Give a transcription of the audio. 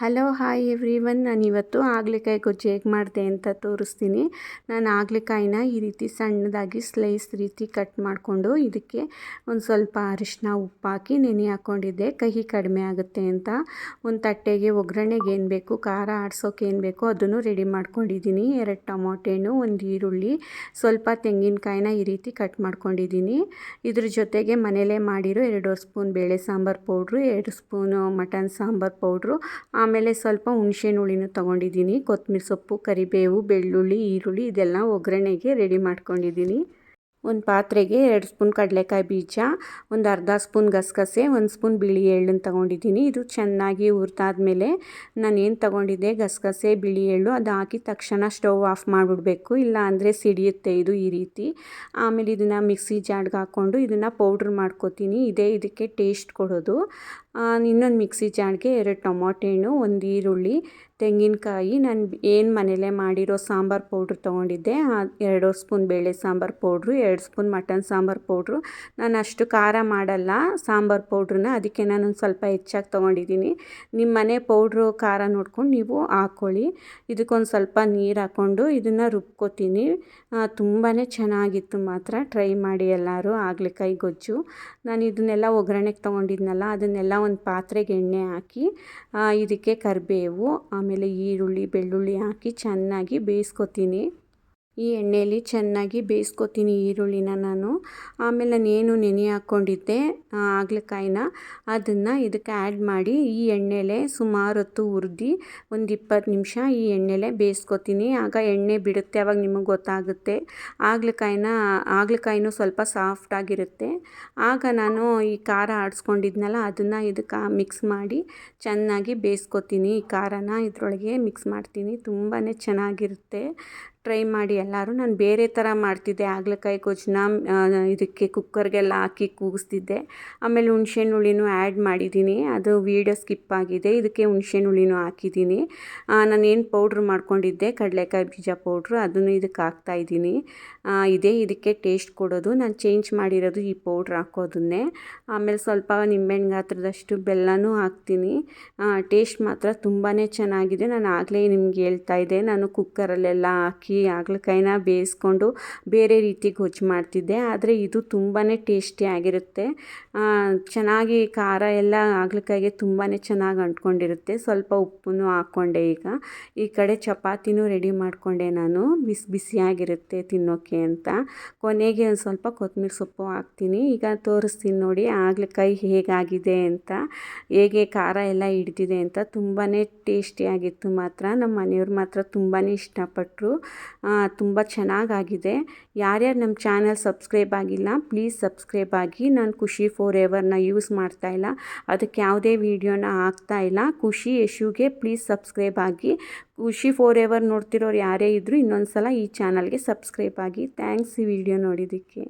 Hello, hi every one ನಾನು ಇವತ್ತು ಆಗ್ಲಿಕಾಯಿ ಗೊಜ್ಜು ಹೇಗೆ ಮಾಡಿದೆ ಅಂತ ತೋರಿಸ್ತೀನಿ. ನಾನು ಆಗ್ಲಿಕಾಯಿನ ಈ ರೀತಿ ಸಣ್ಣದಾಗಿ ಸ್ಲೈಸ್ ರೀತಿ ಕಟ್ ಮಾಡಿಕೊಂಡು ಇದಕ್ಕೆ ಒಂದು ಸ್ವಲ್ಪ ಅರಿಶಿನ ಉಪ್ಪು ಹಾಕಿ ನೆನೆ ಹಾಕ್ಕೊಂಡಿದ್ದೆ ಕಹಿ ಕಡಿಮೆ ಆಗುತ್ತೆ ಅಂತ. ಒಂದು ತಟ್ಟೆಗೆ ಒಗ್ಗರಣೆಗೆ ಏನು ಬೇಕು, ಖಾರ ಆಡ್ಸೋಕೆ ಏನು ಬೇಕು ಅದನ್ನು ರೆಡಿ ಮಾಡ್ಕೊಂಡಿದ್ದೀನಿ. ಎರಡು ಟೊಮೊಟೆ ಒಂದು ಈರುಳ್ಳಿ, ಸ್ವಲ್ಪ ತೆಂಗಿನಕಾಯಿನ ಈ ರೀತಿ ಕಟ್ ಮಾಡ್ಕೊಂಡಿದ್ದೀನಿ. ಇದ್ರ ಜೊತೆಗೆ ಮನೇಲೇ ಮಾಡಿರೋ ಎರಡು ಸ್ಪೂನ್ ಬೇಳೆ ಸಾಂಬಾರು ಪೌಡ್ರು, ಎರಡು ಸ್ಪೂನು ಮಟನ್ ಸಾಂಬಾರು ಪೌಡ್ರು ಆಮೇಲೆ ಸ್ವಲ್ಪ ಹುಣಸೆಹಣ್ಣು ಹುಳಿನೂ ತೊಗೊಂಡಿದ್ದೀನಿ. ಕೊತ್ತಂಬ್ರಿ ಸೊಪ್ಪು ಕರಿಬೇವು ಬೆಳ್ಳುಳ್ಳಿ ಈರುಳ್ಳಿ ಇದೆಲ್ಲ ಒಗ್ಗರಣೆಗೆ ರೆಡಿ ಮಾಡ್ಕೊಂಡಿದ್ದೀನಿ. ಒಂದು ಪಾತ್ರೆಗೆ ಎರಡು ಸ್ಪೂನ್ ಕಡಲೆಕಾಯಿ ಬೀಜ, ಒಂದು ಅರ್ಧ ಸ್ಪೂನ್ ಗಸಗಸೆ, ಒಂದು ಸ್ಪೂನ್ ಬಿಳಿ ಎಳ್ಳನ್ನು ತೊಗೊಂಡಿದ್ದೀನಿ. ಇದು ಚೆನ್ನಾಗಿ ಹುರ್ತಾದ್ಮೇಲೆ ನಾನು ಏನು ತೊಗೊಂಡಿದ್ದೆ? ಗಸಗಸೆ, ಬಿಳಿ ಎಳ್ಳು ಅದು ಹಾಕಿದ ತಕ್ಷಣ ಸ್ಟವ್ ಆಫ್ ಮಾಡಿಬಿಡ್ಬೇಕು. ಇಲ್ಲ ಅಂದರೆ ಸಿಡಿಯುತ್ತೆ ಇದು ಈ ರೀತಿ. ಆಮೇಲೆ ಇದನ್ನು ಮಿಕ್ಸಿ ಜಾಡ್ಗೆ ಹಾಕ್ಕೊಂಡು ಇದನ್ನು ಪೌಡ್ರ್ ಮಾಡ್ಕೋತೀನಿ. ಇದೇ ಇದಕ್ಕೆ ಟೇಸ್ಟ್ ಕೊಡೋದು. ಇನ್ನೊಂದು ಮಿಕ್ಸಿ ಜಾಡ್ಗೆ ಎರಡು ಟೊಮೊಟೆ ಹಣ್ಣು ಒಂದು ಈರುಳ್ಳಿ ತೆಂಗಿನಕಾಯಿ ನಾನು ಏನು ಮನೇಲೇ ಮಾಡಿರೋ ಸಾಂಬಾರು ಪೌಡ್ರ್ ತೊಗೊಂಡಿದ್ದೆ. ಎರಡು ಸ್ಪೂನ್ ಬೇಳೆ ಸಾಂಬಾರು ಪೌಡ್ರು, ಎರಡು ಸ್ಪೂನ್ ಮಟನ್ ಸಾಂಬಾರು ಪೌಡ್ರು. ನಾನು ಅಷ್ಟು ಖಾರ ಮಾಡಲ್ಲ ಸಾಂಬಾರು ಪೌಡ್ರನ್ನ, ಅದಕ್ಕೆ ನಾನು ಸ್ವಲ್ಪ ಹೆಚ್ಚಾಗಿ ತೊಗೊಂಡಿದ್ದೀನಿ. ನಿಮ್ಮ ಮನೆ ಪೌಡ್ರು ಖಾರ ನೋಡ್ಕೊಂಡು ನೀವು ಹಾಕ್ಕೊಳ್ಳಿ. ಇದಕ್ಕೊಂದು ಸ್ವಲ್ಪ ನೀರು ಹಾಕ್ಕೊಂಡು ಇದನ್ನು ರುಬ್ಕೋತೀನಿ. ತುಂಬಾ ಚೆನ್ನಾಗಿತ್ತು ಮಾತ್ರ. ಟ್ರೈ ಮಾಡಿ ಎಲ್ಲರೂ, ಆಗ್ಲಿಕಾಯಿ ಗೊಜ್ಜು. ನಾನು ಇದನ್ನೆಲ್ಲ ಒಗ್ಗರಣೆಗೆ ತೊಗೊಂಡಿದ್ನಲ್ಲ, ಅದನ್ನೆಲ್ಲ ಒಂದು ಪಾತ್ರೆಗೆ ಎಣ್ಣೆ ಹಾಕಿ ಇದಕ್ಕೆ ಕರಿಬೇವು ಆಮೇಲೆ ಈರುಳ್ಳಿ ಬೆಳ್ಳುಳ್ಳಿ ಹಾಕಿ ಚೆನ್ನಾಗಿ ಬೇಯಿಸ್ಕೊತೀನಿ. ಈ ಎಣ್ಣೆಯಲ್ಲಿ ಚೆನ್ನಾಗಿ ಬೇಯಿಸ್ಕೊತೀನಿ ಈರುಳ್ಳಿನ ನಾನು. ಆಮೇಲೆ ನಾನು ಏನು ನೆನೆ ಹಾಕ್ಕೊಂಡಿದ್ದೆ ಆಗ್ಲಕಾಯಿನ, ಅದನ್ನು ಇದಕ್ಕೆ ಆ್ಯಡ್ ಮಾಡಿ ಈ ಎಣ್ಣೆಲೆ ಸುಮಾರು ಹೊತ್ತು ಹುರಿದು ಒಂದು ಇಪ್ಪತ್ತು ನಿಮಿಷ ಈ ಎಣ್ಣೆಲೆ ಬೇಯಿಸ್ಕೊತೀನಿ. ಆಗ ಎಣ್ಣೆ ಬಿಡುತ್ತೆ ಆವಾಗ ನಿಮಗೆ ಗೊತ್ತಾಗುತ್ತೆ. ಆಗ್ಲಕಾಯಿನ, ಆಗ್ಲಕಾಯಿನೂ ಸ್ವಲ್ಪ ಸಾಫ್ಟ್ ಆಗಿರುತ್ತೆ. ಆಗ ನಾನು ಈ ಖಾರ ಆಡಿಸ್ಕೊಂಡಿದ್ನಲ್ಲ, ಅದನ್ನು ಇದಕ್ಕೆ ಮಿಕ್ಸ್ ಮಾಡಿ ಚೆನ್ನಾಗಿ ಬೇಯಿಸ್ಕೊತೀನಿ. ಈ ಖಾರನ ಇದರೊಳಗೆ ಮಿಕ್ಸ್ ಮಾಡ್ತೀನಿ ತುಂಬಾ ಚೆನ್ನಾಗಿರುತ್ತೆ. ಟ್ರೈ ಮಾಡಿ ಎಲ್ಲರೂ. ನಾನು ಬೇರೆ ಥರ ಮಾಡ್ತಿದ್ದೆ. ಹಾಗಲಕಾಯಿ ಗೊಜ್ಜನ್ನ ಇದಕ್ಕೆ ಕುಕ್ಕರ್ಗೆಲ್ಲ ಹಾಕಿ ಕೂಗಿಸ್ತಿದ್ದೆ. ಆಮೇಲೆ ಹುಣ್ಸೆಹಣ್ಣು ಹುಳಿನೂ ಆ್ಯಡ್ ಮಾಡಿದ್ದೀನಿ. ಅದು ವೀಡಿಯೋ ಸ್ಕಿಪ್ ಆಗಿದೆ. ಇದಕ್ಕೆ ಹುಣ್ಸೆಹಣ್ಣು ಹುಳಿನೂ ಹಾಕಿದ್ದೀನಿ. ನಾನು ಏನು ಪೌಡ್ರ್ ಮಾಡ್ಕೊಂಡಿದ್ದೆ? ಕಡಲೆಕಾಯಿ ಬೀಜ ಪೌಡ್ರು. ಅದನ್ನು ಇದಕ್ಕೆ ಹಾಕ್ತಾಯಿದ್ದೀನಿ ಇದೇ. ಇದಕ್ಕೆ ಟೇಸ್ಟ್ ಕೊಡೋದು. ನಾನು ಚೇಂಜ್ ಮಾಡಿರೋದು ಈ ಪೌಡ್ರ್ ಹಾಕೋದನ್ನೇ. ಆಮೇಲೆ ಸ್ವಲ್ಪ ನಿಂಬೆಹಣ್ಣು ಗಾತ್ರದಷ್ಟು ಬೆಲ್ಲನೂ ಹಾಕ್ತೀನಿ. ಟೇಸ್ಟ್ ಮಾತ್ರ ತುಂಬಾ ಚೆನ್ನಾಗಿದೆ. ನಾನು ಆಗಲೇ ನಿಮ್ಗೆ ಹೇಳ್ತಾ ಇದ್ದೆ. ನಾನು ಕುಕ್ಕರಲ್ಲೆಲ್ಲ ಹಾಕಿ ಹಾಗಲಕಾಯಿನ ಬೇಯಿಸ್ಕೊಂಡು ಬೇರೆ ರೀತಿ ಗೊಜ್ಜು ಮಾಡ್ತಿದ್ದೆ. ಆದರೆ ಇದು ತುಂಬಾ ಟೇಸ್ಟಿಯಾಗಿರುತ್ತೆ ಚೆನ್ನಾಗಿ ಖಾರ ಎಲ್ಲ ಹಾಗಲಕಾಯಿಗೆ ತುಂಬಾ ಚೆನ್ನಾಗಿ ಅಂಟ್ಕೊಂಡಿರುತ್ತೆ. ಸ್ವಲ್ಪ ಉಪ್ಪನ್ನು ಹಾಕ್ಕೊಂಡೆ ಈಗ. ಈ ಕಡೆ ಚಪಾತಿನೂ ರೆಡಿ ಮಾಡಿಕೊಂಡೆ ನಾನು. ಬಿಸಿ ಬಿಸಿಯಾಗಿರುತ್ತೆ ತಿನ್ನೋಕ್ಕೆ ಅಂತ. ಕೊನೆಗೆ ಒಂದು ಸ್ವಲ್ಪ ಕೊತ್ತಂಬರಿ ಸೊಪ್ಪು ಹಾಕ್ತೀನಿ. ಈಗ ತೋರಿಸ್ತೀನಿ ನೋಡಿ ಹಾಗಲಕಾಯಿ ಹೇಗಾಗಿದೆ ಅಂತ. ಹೇಗೆ ಖಾರ ಎಲ್ಲ ಹಿಡ್ದಿದೆ ಅಂತ. ತುಂಬಾ ಟೇಸ್ಟಿಯಾಗಿತ್ತು ಮಾತ್ರ. ನಮ್ಮ ಮನೆಯವ್ರು ಮಾತ್ರ ತುಂಬಾ ಇಷ್ಟಪಟ್ಟರು ತುಂಬ ಚೆನ್ನಾಗಾಗಿದೆ. ಯಾರ್ಯಾರು ನಮ್ಮ ಚಾನಲ್ ಸಬ್ಸ್ಕ್ರೈಬ್ ಆಗಿಲ್ಲ, ಪ್ಲೀಸ್ ಸಬ್ಸ್ಕ್ರೈಬ್ ಆಗಿ. ನಾನು ಖುಷಿ ಫೋರ್ ಎವರ್ನ ಯೂಸ್ ಮಾಡ್ತಾ ಇಲ್ಲ. ಅದಕ್ಕೆ ಯಾವುದೇ ವೀಡಿಯೋನ ಹಾಕ್ತಾ ಇಲ್ಲ. ಖುಷಿ ಯಶುಗೆ ಪ್ಲೀಸ್ ಸಬ್ಸ್ಕ್ರೈಬ್ ಆಗಿ. ಖುಷಿ ಫೋರ್ ಎವರ್ ನೋಡ್ತಿರೋರು ಯಾರೇ ಇದ್ದರೂ ಇನ್ನೊಂದು ಸಲ ಈ ಚಾನಲ್ಗೆ ಸಬ್ಸ್ಕ್ರೈಬ್ ಆಗಿ. ಥ್ಯಾಂಕ್ಸ್ ಈ ವಿಡಿಯೋ ನೋಡಿದ್ದಕ್ಕೆ.